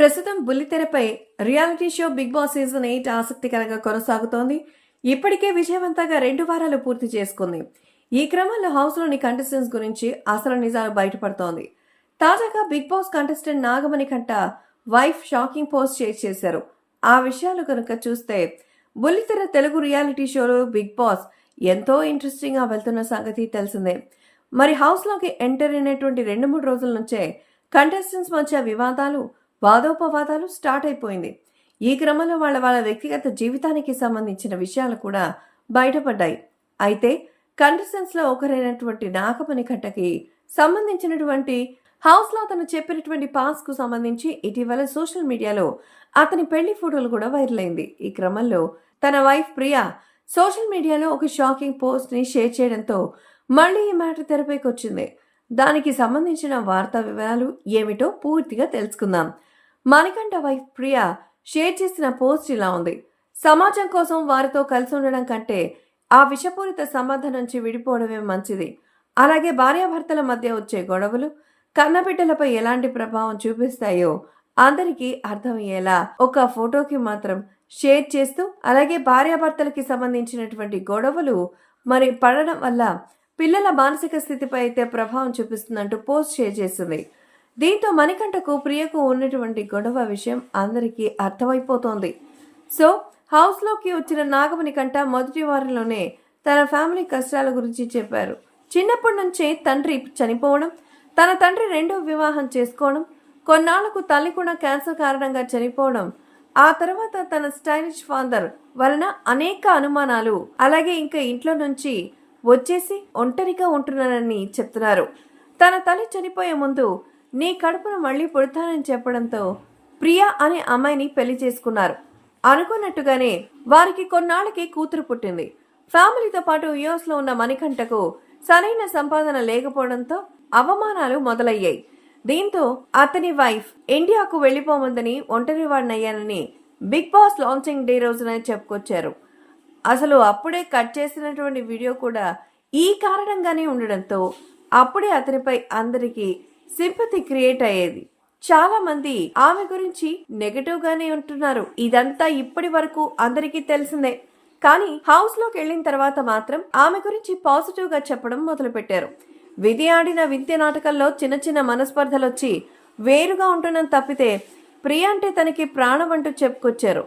ప్రస్తుతం బుల్లితెరపై reality show Bigg Boss season eight ఆసక్తికరంగా కొనసాగుతోంది. ఇప్పటికే విజయవంతంగా రెండు వారాలు పూర్తి చేసుకుంది. ఈ క్రమంలో హౌస్లోని కంటెస్టెంట్స్ గురించి అసలు నిజాలు బయటపడుతోంది. తాజాగా బిగ్ బాస్ కంటెస్టెంట్ నాగమణి కంట వైఫ్ షాకింగ్ పోస్ట్ షేర్ చేశారు. ఆ విషయాలు కనుక చూస్తే బుల్లితెర తెలుగు రియాలిటీ షోలో బిగ్ బాస్ ఎంతో ఇంట్రెస్టింగ్గా వెళ్తున్న సంగతి తెలిసిందే. మరి హౌస్లోకి ఎంటర్ అయినటువంటి రెండు మూడు రోజుల నుంచే కంటెస్టెంట్స్ మధ్య వివాదాలు వాదోపవాదాలు స్టార్ట్ అయిపోయింది. ఈ క్రమంలో వాళ్ళ వాళ్ళ వ్యక్తిగత జీవితానికి సంబంధించిన విషయాలు కూడా బయటపడ్డాయి. అయితే కండిషన్స్లో ఒకరైనటువంటి నాగమణి కట్టకి సంబంధించినటువంటి హౌస్లో అతను చెప్పినటువంటి పాస్కు సంబంధించి ఇటీవల సోషల్ మీడియాలో అతని పెళ్ళి ఫోటోలు కూడా వైరల్ అయింది. ఈ క్రమంలో తన వైఫ్ ప్రియా సోషల్ మీడియాలో ఒక షాకింగ్ పోస్ట్ని షేర్ చేయడంతో మళ్ళీ ఈ మ్యాటర్ తెరపైకి వచ్చింది. దానికి సంబంధించిన వార్తా వివరాలు ఏమిటో పూర్తిగా తెలుసుకుందాం. మణికంఠ వైఫ్ ప్రియా షేర్ చేసిన పోస్ట్ ఇలా ఉంది. సమాజం కోసం వారితో కలిసి ఉండడం కంటే ఆ విషపూరిత సంబంధం నుంచి విడిపోవడమే మంచిది. అలాగే భార్యాభర్తల మధ్య వచ్చే గొడవలు కన్నబిడ్డలపై ఎలాంటి ప్రభావం చూపిస్తాయో అందరికీ అర్థమయ్యేలా ఒక ఫోటోకి మాత్రం షేర్ చేస్తూ అలాగే భార్యాభర్తలకి సంబంధించినటువంటి గొడవలు మరి పడడం వల్ల పిల్లల మానసిక స్థితిపై అయితే ప్రభావం చూపిస్తుందంటూ పోస్ట్ షేర్ చేసింది. దీంతో మణికంఠకు ప్రియకు ఉన్నటువంటి గొడవ విషయం అందరికీ అర్థమైపోతోంది. సో హౌస్లోకి వచ్చిన నాగమణికంఠ మొదటి వారంలోనే తన ఫ్యామిలీ కష్టాల గురించి చెప్పారు. చిన్నప్పటి నుంచే తండ్రి చనిపోవడం తన తండ్రి రెండో వివాహం చేసుకోవడం కొన్నాళ్ళకు తల్లి కూడా క్యాన్సర్ కారణంగా చనిపోవడం ఆ తర్వాత తన స్టైలిష్ ఫాదర్ వలన అనేక అనుమానాలు అలాగే ఇంకా ఇంట్లో నుంచి వచ్చేసి ఒంటరిగా ఉంటున్నానని చెప్తున్నారు. తన తల్లి చనిపోయే ముందు నీ కడుపును మళ్ళీ పుడతానని చెప్పడంతో ప్రియా అనే అమ్మాయిని పెళ్ళి చేసుకున్నారు. అనుకున్నట్టుగానే వారికి కొన్నాళ్ళకి కూతురు పుట్టింది. ఫ్యామిలీతో పాటు యుఎస్లో ఉన్న మణికంఠకు సరైన సంపాదన లేకపోవడంతో అవమానాలు మొదలయ్యాయి. దీంతో అతని వైఫ్ ఇండియాకు వెళ్ళిపోమందని ఒంటరివాడినయ్యానని బిగ్ బాస్ లాంచింగ్ డే రోజున చెప్పుకొచ్చారు. అసలు అప్పుడే కట్ చేసినటువంటి వీడియో కూడా ఈ కారణంగానే ఉండడంతో అప్పుడే అతనిపై అందరికీ సింపతి క్రియేట్ అయ్యేది. చాలా మంది ఆమె గురించి నెగటివ్ గానే ఉంటున్నారు. ఇదంతా ఇప్పటి వరకు అందరికీ తెలిసిందే. కానీ హౌస్లోకి వెళ్ళిన తర్వాత మాత్రం ఆమె గురించి పాజిటివ్గా చెప్పడం మొదలుపెట్టారు. విధి ఆడిన విద్య నాటకాల్లో చిన్న చిన్న మనస్పర్ధలు వచ్చి వేరుగా ఉంటున్న తప్పితే ప్రియ అంటే తనకి ప్రాణం అంటూ చెప్పుకొచ్చారు.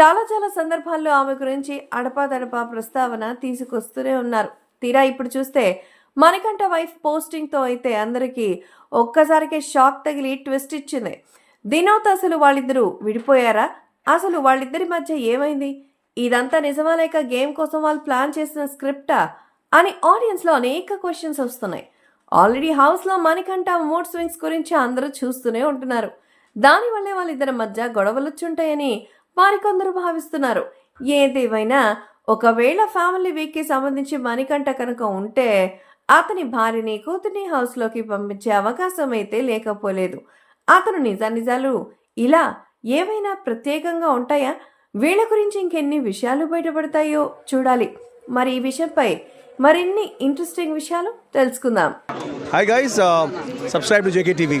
చాలా చాలా సందర్భాల్లో ఆమె గురించి అడపాదడపా ప్రస్తావన తీసుకొస్తూనే ఉన్నారు. తీరా ఇప్పుడు చూస్తే మణికంఠ వైఫ్ పోస్టింగ్తో అయితే అందరికీ ఒక్కసారికే షాక్ తగిలి ట్విస్ట్ ఇచ్చింది. దినోత్ అసలు వాళ్ళిద్దరూ విడిపోయారా? అసలు వాళ్ళిద్దరి మధ్య ఏమైంది? ఇదంతా నిజమా లేక గేమ్ కోసం వాళ్ళు ప్లాన్ చేసిన స్క్రిప్టా అని ఆడియన్స్లో అనేక క్వశ్చన్స్ వస్తున్నాయి. ఆల్రెడీ హౌస్లో మణికంఠ మూడ్ స్వింగ్స్ గురించి అందరూ చూస్తూనే ఉంటున్నారు. దానివల్లే వాళ్ళిద్దరి మధ్య గొడవలు వచ్చుంటాయని మరికొందరు భావిస్తున్నారు. ఏదేమైనా ఒకవేళ ఫ్యామిలీ వీక్కి సంబంధించి మణికంఠ కనుక ఉంటే అతని భార్యని కూతుర్ని హౌస్లోకి పంపించే అవకాశం అయితే లేకపోలేదు. అతను నిజానిజాలు ఇలా ఏవైనా ప్రత్యేకంగా ఉంటాయా? వీళ్ళ గురించి ఇంకెన్ని విషయాలు బయటపడతాయో చూడాలి. మరి ఈ విషయంపై మరిన్ని ఇంట్రెస్టింగ్ విషయాలు తెలుసుకుందాం. Hi guys subscribe to JK TV